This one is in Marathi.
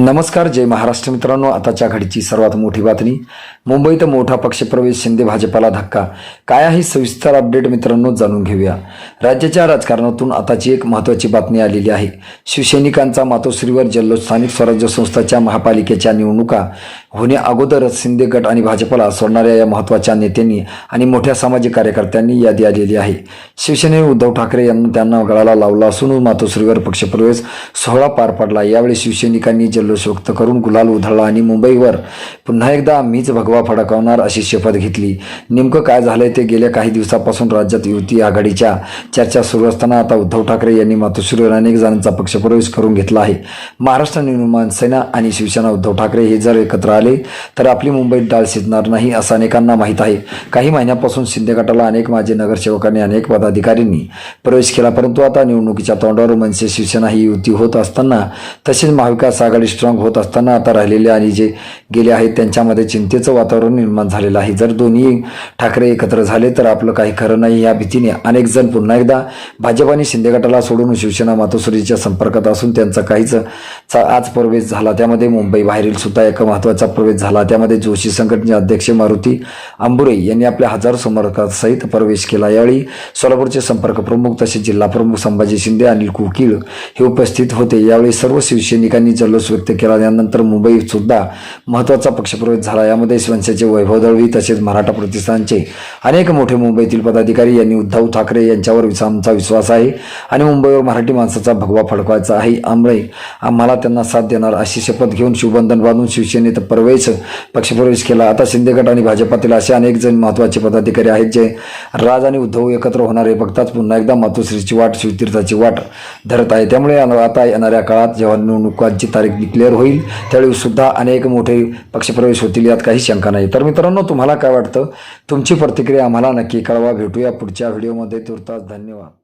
नमस्कार जय महाराष्ट्र मित्रांनो. आताच्या घडीची सर्वात मोठी बातमी. मुंबईत मोठा पक्षप्रवेश शिंदे भाजपाला धक्का. काय आहे सविस्तर अपडेट मित्रांनो जाणून घेऊया. राज्याच्या राजकारणातून आताची एक महत्त्वाची बातमी आलेली आहे. शिवसैनिकांचा मातोश्रीवर जल्लोष स्थानिक स्वराज्य संस्थाच्या महापालिकेच्या निवडणुका. होण्या अगोदरच शिंदे गट आणि भाजपला सोडणाऱ्या या महत्त्वाच्या नेत्यांनी आणि मोठ्या सामाजिक कार्यकर्त्यांनी यादी आलेली आहे. शिवसेने उद्धव ठाकरे यांना त्यांना गळाला लावला असून मातोश्रीवर पक्षप्रवेश सोहळा पार पडला. यावेळी शिवसैनिकांनी जल्लोष व्यक्त करून गुलाल उधळला आणि मुंबईवर पुन्हा एकदा मीच भगवा फडकावणार अशी शपथ घेतली. नेमकं काय झालंय ते गेल्या काही दिवसापासून राज्यात युती आघाडीच्या चर्चा सुरू असताना आता उद्धव ठाकरे यांनी मातोश्रीवर अनेक जणांचा पक्षप्रवेश करून घेतला आहे. महाराष्ट्र निर्माण सेना आणि शिवसेना उद्धव ठाकरे हे जर एकत्र आले तर आपली मुंबईत डाळ शिजणार नाही असं अनेकांना माहीत आहे. काही महिन्यापासून शिंदे गटाला अनेक माजी नगरसेवकांनी अनेक पदाधिकाऱ्यांनी प्रवेश केला परंतु आता निवडणुकीच्या तोंडावर मनसे शिवसेना ही युती होत असताना तसेच महाविकास आघाडी स्ट्रॉंग होत असताना आता राहिलेले आणि जे गेले आहेत त्यांच्यामध्ये चिंतेचं वातावरण निर्माण झालेलं आहे. जर दोन्ही ठाकरे एकत्र झाले तर आपलं काही खरं नाही या भीतीने अनेक जण पुन्हा एकदा भाजप आणि शिंदे गटाला सोडून शिवसेना मातोश्रीच्या संपर्कात असून त्यांचा काहीच चा- आज प्रवेश झाला. त्यामध्ये मुंबई बाहेरील सुद्धा एक महत्त्वाचा प्रवेश झाला. त्यामध्ये जोशी संघटनेचे अध्यक्ष मारुती आंबुरे यांनी आपल्या हजारो समर्थकांसहित प्रवेश केला. यावेळी सोलापूरचे संपर्क प्रमुख तसेच जिल्हा प्रमुख संभाजी शिंदे अनिल कुकीळ हे उपस्थित होते. यावेळी सर्व शिवसैनिकांनी जल्लोष व्यक्त केला. यानंतर मुंबईत सुद्धा महत्त्वाचा पक्षप्रवेश झाला. यामध्ये शिवसेनेचे वैभव दळवी तसेच मराठा प्रतिष्ठानचे अनेक मोठे मुंबईतील पदाधिकारी यांनी उद्धव ठाकरे यांच्यावर विस- आमचा विश्वास आहे आणि मुंबईवर मराठी माणसाचा भगवा फडकवायचा आहे. आमळे आम्हाला त्यांना साथ देणार. अशी शपथ घेऊन शिवबंधन बांधून शिवसेनेत प्रवेश पक्षप्रवेश केला. आता शिंदे गट आणि भाजपातील असे अनेक जण महत्त्वाचे पदाधिकारी आहेत जे राज आणि उद्धव एकत्र होणारे. बघताच पुन्हा एकदा मातोश्रीची वाट शिवतीर्थाची वाट धरत आहे. त्यामुळे आता येणाऱ्या काळात जेव्हा निवडणुकांची तारीख डिक्लेअर होईल त्यावेळी सुद्धा अनेक मोठे पक्षप्रवेश होतील यात काही शंका नाही. तर मित्रांनो तुम्हाला काय वाटतं? तुमची प्रतिक्रिया आम्हाला नक्की कळवा. भेटूया पुढच्या व्हिडिओमध्ये. तुर्तास धन्यवाद.